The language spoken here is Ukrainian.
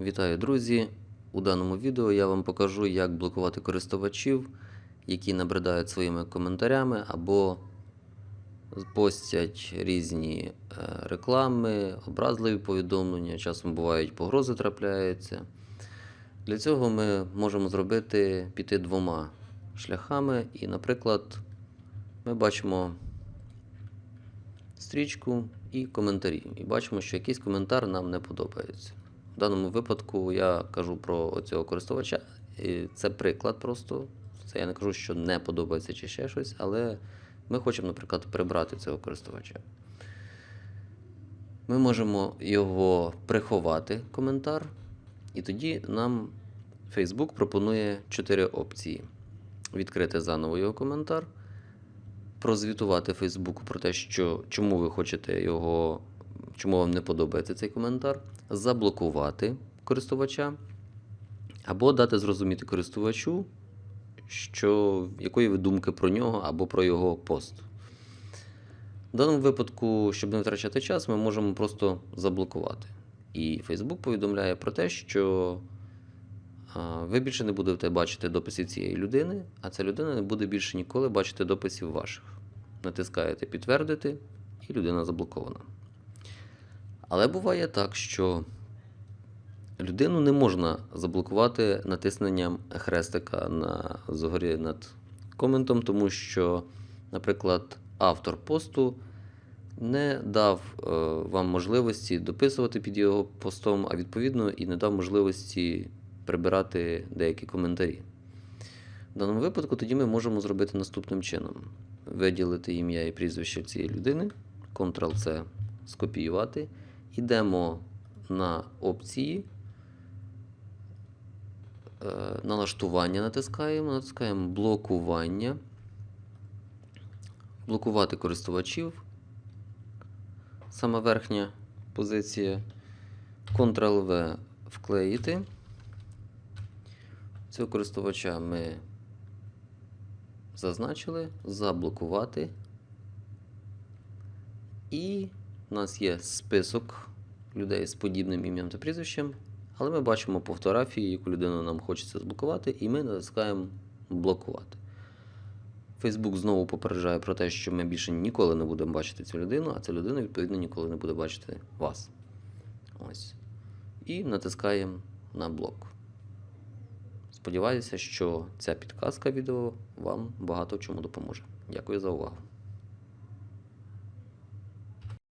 Вітаю, друзі! У даному відео я вам покажу, як блокувати користувачів, які набридають своїми коментарями або постять різні е, реклами, образливі повідомлення, часом бувають погрози трапляються. Для цього ми можемо зробити піти двома шляхами. І, наприклад, ми бачимо стрічку і коментарі. І бачимо, що якийсь коментар нам не подобається. В даному випадку я кажу про цього користувача. І це приклад просто. Це я не кажу, що не подобається чи ще щось, але ми хочемо, наприклад, прибрати цього користувача. Ми можемо його приховати, коментар, і тоді нам Facebook пропонує 4 опції: відкрити заново його коментар, прозвітувати Фейсбуку про те, що чому ви хочете його, чому вам не подобається цей коментар, заблокувати користувача, або дати зрозуміти користувачу, що, якої ви думки про нього або про його пост. В даному випадку, щоб не втрачати час, ми можемо просто заблокувати. І Facebook повідомляє про те, що ви більше не будете бачити дописів цієї людини, а ця людина не буде більше ніколи бачити дописів ваших. Натискаєте підтвердити, і людина заблокована. Але буває так, що людину не можна заблокувати натисненням хрестика на згорі над коментом, тому що, наприклад, автор посту не дав е, вам можливості дописувати під його постом, а відповідно і не дав можливості прибирати деякі коментарі. В даному випадку тоді ми можемо зробити наступним чином: виділити ім'я і прізвище цієї людини, Ctrl-C, скопіювати. Йдемо на опції. е, Налаштування натискаємо, натискаємо блокування, блокувати користувачів. Саме верхня позиція. Ctrl-V вклеїти. Цього користувача ми зазначили, заблокувати. І у нас є список людей з подібним ім'ям та прізвищем, але ми бачимо по фотографії, яку людину нам хочеться зблокувати, і ми натискаємо блокувати. Фейсбук знову попереджає про те, що ми більше ніколи не будемо бачити цю людину, а ця людина, відповідно, ніколи не буде бачити вас. Ось. І натискаємо на блок. Сподіваюся, що ця підказка відео вам багато чому допоможе. Дякую за увагу.